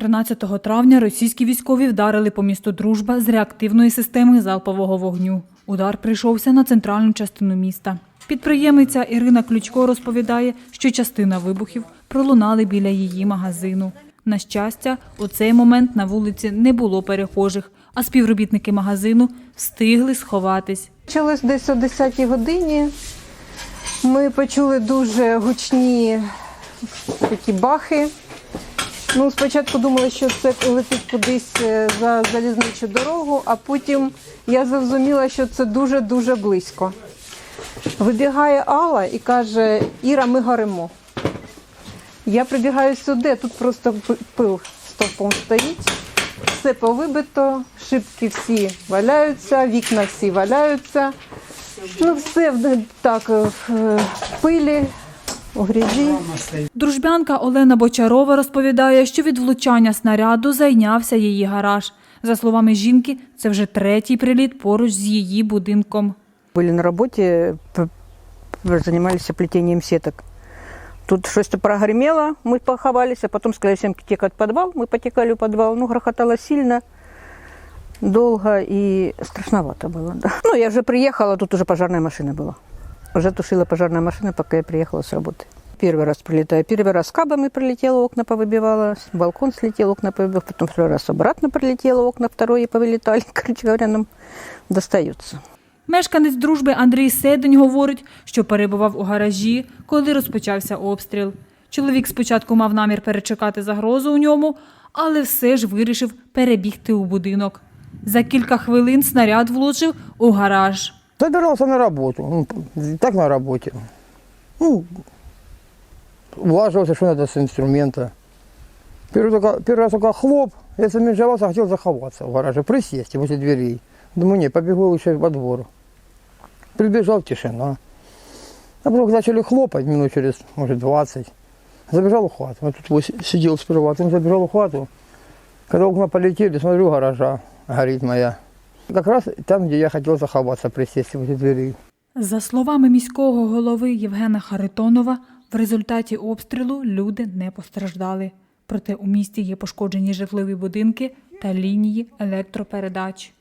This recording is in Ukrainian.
13 травня російські військові вдарили по місту Дружба з реактивної системи залпового вогню. Удар прийшовся на центральну частину міста. Підприємиця Ірина Ключко розповідає, що частина вибухів пролунали біля її магазину. На щастя, у цей момент на вулиці не було перехожих, а співробітники магазину встигли сховатись. Почалось десь о 10 годині. Ми почули дуже гучні такі бахи. Ну, спочатку думали, що це летить кудись е, за залізничу дорогу, а потім я зрозуміла, що це дуже-дуже близько. Вибігає Алла і каже: Іра, ми горимо. Я прибігаю сюди, тут просто пил стовпом стоїть. Все повибито, шибки всі валяються, вікна всі валяються. Ну, все так в е, в пилі, у грязі. Дружбянка Олена Бочарова розповідає, що від влучання снаряду зайнявся її гараж. За словами жінки, це вже третій приліт поруч з її будинком. Были на работе, п- п- занимались плетением сеток. Тут что-то прогремело, мы поховались, а потом сказали всем текать в подвал. Мы потекали в подвал, ну, грохотало сильно, долго и страшновато было. Да. Ну, я уже приехала, тут уже пожарная машина была. Уже тушила пожарная машина, пока я приехала с работы. Первый раз прилетаю. Первый раз кабами прилетела, окна повыбивала, с- балкон слетел, окна повыбивала. Потом второй раз обратно прилетела, окна второе повылетали. Короче говоря, нам достается. Мешканець дружби Андрій Седень говорить, що перебував у гаражі, коли розпочався обстріл. Чоловік спочатку мав намір перечекати загрозу у ньому, але все ж вирішив перебігти у будинок. За кілька хвилин снаряд влучив у гараж. Собирался на работу. Ну, так на работе. Ну, влаживался, что надо с инструмента. Первый, только, первый раз только хлоп, я замежевался, хотел заховаться в гараже, присесть возле дверей. Думаю, не, побегу лучше во двор. Прибежал, тишина. А потом начали хлопать минут через, может, 20. Забежал в хату. Я тут вот сидел сперва, потом забежал в хату. Когда окна полетели, смотрю, гаража горит моя. Как раз там, где я хотел заховаться, присесть возле дверей. За словами міського голови Євгена Харитонова, в результаті обстрілу люди не постраждали. Проте у місті є пошкоджені житлові будинки та лінії електропередач.